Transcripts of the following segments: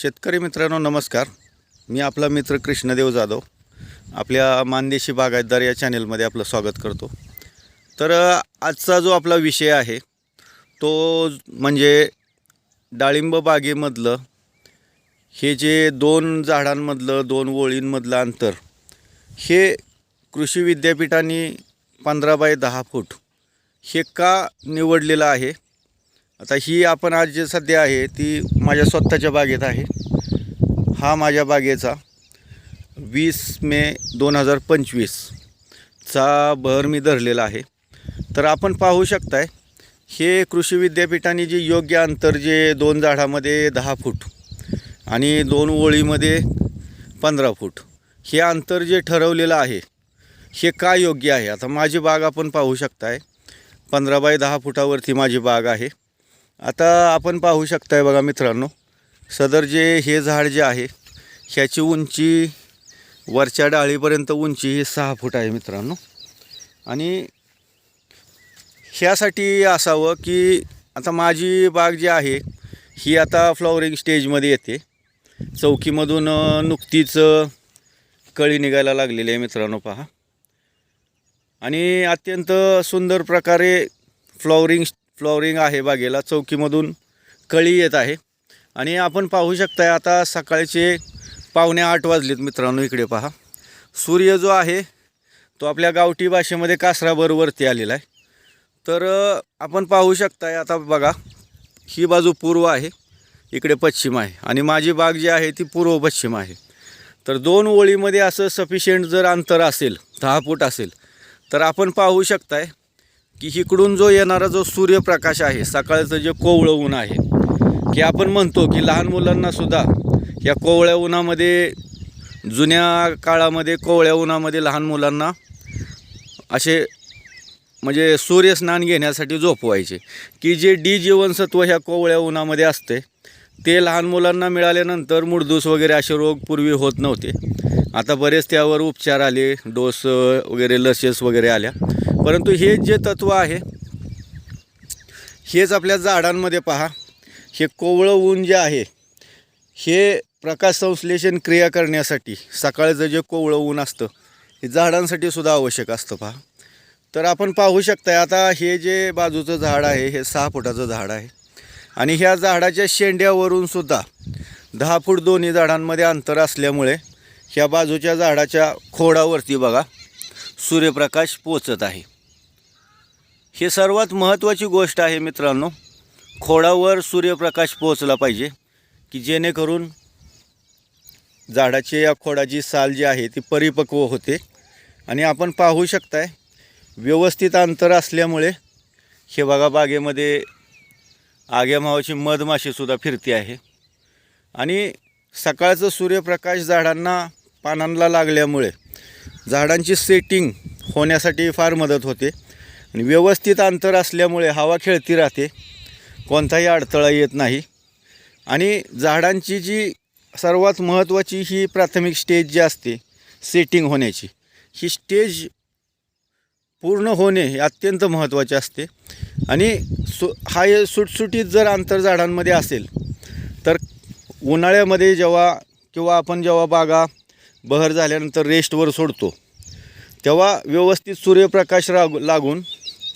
शेतकरी मित्रांनो नमस्कार. मी आपला मित्र कृष्णदेव जाधव. आपल्या मानदेशी बागायतदार या चॅनेलमध्ये आपलं स्वागत करतो. तर आजचा जो आपला विषय आहे तो म्हणजे डाळिंब बागेमधलं हे जे दोन झाडांमधलं दोन ओळींमधलं अंतर हे कृषी विद्यापीठाने पंधरा बाय दहा फूट हे का निवडलेलं आहे? आता ही आपण आज जे सध्या आहे ती माझ्या स्वतःच्या बागेत आहे. हा माझ्या बागेचा वीस मे दोन हजार पंचवीसचा बहर मी धरलेला आहे. तर आपण पाहू शकताय हे कृषी विद्यापीठाने जे योग्य अंतर जे दोन झाडामध्ये दहा फूट आणि दोन ओळीमध्ये पंधरा फूट हे अंतर जे ठरवलेलं आहे हे का योग्य आहे? आता माझी बाग आपण पाहू शकताय पंधरा बाय दहा फुटावरती माझी बाग आहे. आता आपण पाहू शकताय बघा मित्रांनो सदर जे हे झाड जे आहे ह्याची उंची वरच्या डाळीपर्यंत उंची ही सहा फूट आहे मित्रांनो. आणि ह्यासाठी असावं की आता माझी बाग जी आहे ही आता फ्लॉवरिंग स्टेजमध्ये येते. चौकीमधून नुकतीच कळी निघायला लागलेली आहे मित्रांनो पहा. आणि अत्यंत सुंदर प्रकारे फ्लॉवरिंग फ्लॉवरिंग आहे बागेला चौकीमधून कळी येत आहे. आणि आपण पाहू शकताय आता सकाळचे पावणे आठ वाजलेत मित्रांनो इकडे पहा. सूर्य जो आहे तो आपल्या गावठी भाषेमध्ये कासराबरोवरती आलेला आहे. तर आपण पाहू शकताय आता बघा ही बाजू पूर्व आहे इकडे पश्चिम आहे. आणि माझी बाग जी आहे ती पूर्व पश्चिम आहे. तर दोन ओळीमध्ये असं सफिशियंट जर अंतर असेल दहा फूट असेल तर आपण पाहू शकताय की इकडून जो येणारा जो सूर्यप्रकाश आहे सकाळचं जे कोवळं ऊन आहे की आपण म्हणतो की लहान मुलांनासुद्धा या कोवळ्या उन्हामध्ये जुन्या काळामध्ये कोवळ्या उन्हामध्ये लहान मुलांना असे म्हणजे सूर्यस्नान घेण्यासाठी झोपवायचे. की जे डी जीवनसत्व ह्या कोवळ्या उन्हामध्ये असते ते लहान मुलांना मिळाल्यानंतर मुडदूस वगैरे असे रोग पूर्वी होत नव्हते. आता बरेच त्यावर उपचार आले डोस वगैरे लसेस वगैरे आल्या. परंतु हे जे तत्व आहे हेच आपल्या झाडांमध्ये पहा. हे कोवळं ऊन जे आहे हे प्रकाश संश्लेषण क्रिया करण्यासाठी सकाळचं जे कोवळं ऊन असतं हे झाडांसाठी सुद्धा आवश्यक असतं पहा. तर आपण पाहू शकताय आता हे जे बाजूचं झाड आहे हे सहा फुटाचं झाड आहे. आणि ह्या झाडाच्या शेंड्यावरून सुद्धा दहा फूट दोन्ही झाडांमध्ये अंतर असल्यामुळे ह्या बाजूच्या झाडाच्या खोडावरती बघा सूर्यप्रकाश पोचत आहे. हे सर्वात महत्त्वाची गोष्ट आहे मित्रांनो. खोडावर सूर्यप्रकाश पोचला पाहिजे की जेणेकरून झाडाची या खोडाची साल जी आहे ती परिपक्व होते. आणि आपण पाहू शकताय व्यवस्थित अंतर असल्यामुळे हे बघा बागेमध्ये आग्या मावाची मधमाशीसुद्धा फिरते आहे. आणि सकाळचं सूर्यप्रकाश झाडांना पानांना लागल्यामुळे झाडांची सेटिंग होण्यासाठी फार मदत होते. आणि व्यवस्थित अंतर असल्यामुळे हवा खेळती राहते. कोणताही अडथळा येत नाही. आणि झाडांची जी सर्वात महत्त्वाची ही प्राथमिक स्टेज जी असते सेटिंग होण्याची ही स्टेज पूर्ण होणे हे अत्यंत महत्त्वाचे असते. आणि सु हा हे सुटसुटीत जर अंतर झाडांमध्ये असेल तर उन्हाळ्यामध्ये जेव्हा किंवा आपण जेव्हा बागा बहर झाल्यानंतर रेस्टवर सोडतो. तेव्हा व्यवस्थित सूर्यप्रकाश राग लागून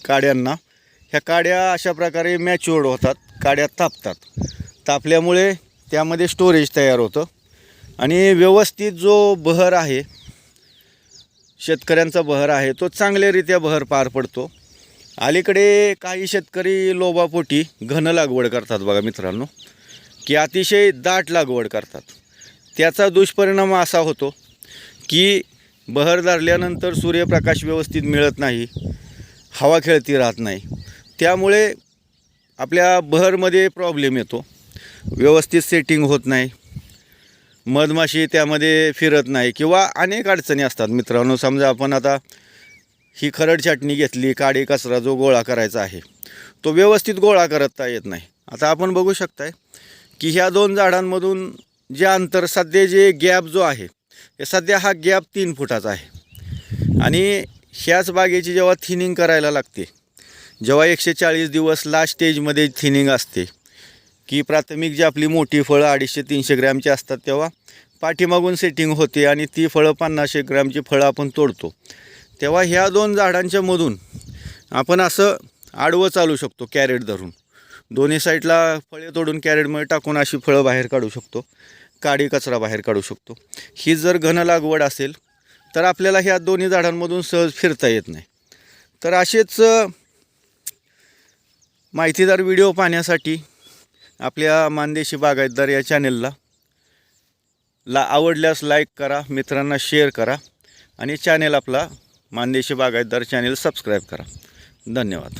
काड्यांना ह्या काड्या अशा प्रकारे मॅच्युअर्ड होतात काड्या तापतात. तापल्यामुळे त्यामध्ये स्टोरेज तयार होतं. आणि व्यवस्थित जो बहर आहे शेतकऱ्यांचा बहर आहे तो चांगल्यारीत्या बहर पार पडतो. अलीकडे काही शेतकरी लोबापोटी घन लागवड करतात बघा मित्रांनो की अतिशय दाट लागवड करतात. त्याचा दुष्परिणाम असा होतो की बहर धरल्यानंतर सूर्यप्रकाश व्यवस्थित मिळत नाही हवा खेळती राहत नाही. त्यामुळे आपल्या बहरमध्ये प्रॉब्लेम येतो. व्यवस्थित सेटिंग होत नाही. मधमाशी त्यामध्ये फिरत नाही किंवा अनेक अडचणी असतात मित्रांनो. समजा आपण आता ही खरड चटणी घेतली काडी कचरा जो गोळा करायचा आहे तो व्यवस्थित गोळा करता येत नाही. आता आपण बघू शकताय की ह्या दोन झाडांमधून जे अंतर सध्या जे गॅप जो आहे हे सध्या हा गॅप तीन फुटाचा आहे. आणि ह्याच बागेची जेव्हा थिनिंग करायला लागते जेव्हा एकशे चाळीस दिवस लास्ट स्टेजमध्ये थिनिंग असते की प्राथमिक जी आपली मोठी फळं अडीचशे तीनशे ग्रॅमची असतात तेव्हा पाठीमागून सेटिंग होते आणि ती फळं पन्नासशे ग्रॅमची फळं आपण तोडतो. तेव्हा ह्या दोन झाडांच्या मधून आपण असं आडवं चालू शकतो कॅरेट धरून. दोन्ही साईडला फळे तोडून कॅरेटमध्ये टाकून अशी फळं बाहेर काढू शकतो. काडी कचरा बाहेर काढू शकतो. ही जर घन लागवड असेल तर आपल्याला ह्या दोन्ही झाडांमधून सहज फिरता येत नाही. तर असेच माहितीदार व्हिडिओ पाहण्यासाठी आपल्या मानदेशी बागायतदार या चॅनेलला ला आवडल्यास लाईक करा मित्रांना शेअर करा आणि चॅनेल आपला मानदेशी बागायतदार चॅनेल सबस्क्राईब करा. धन्यवाद.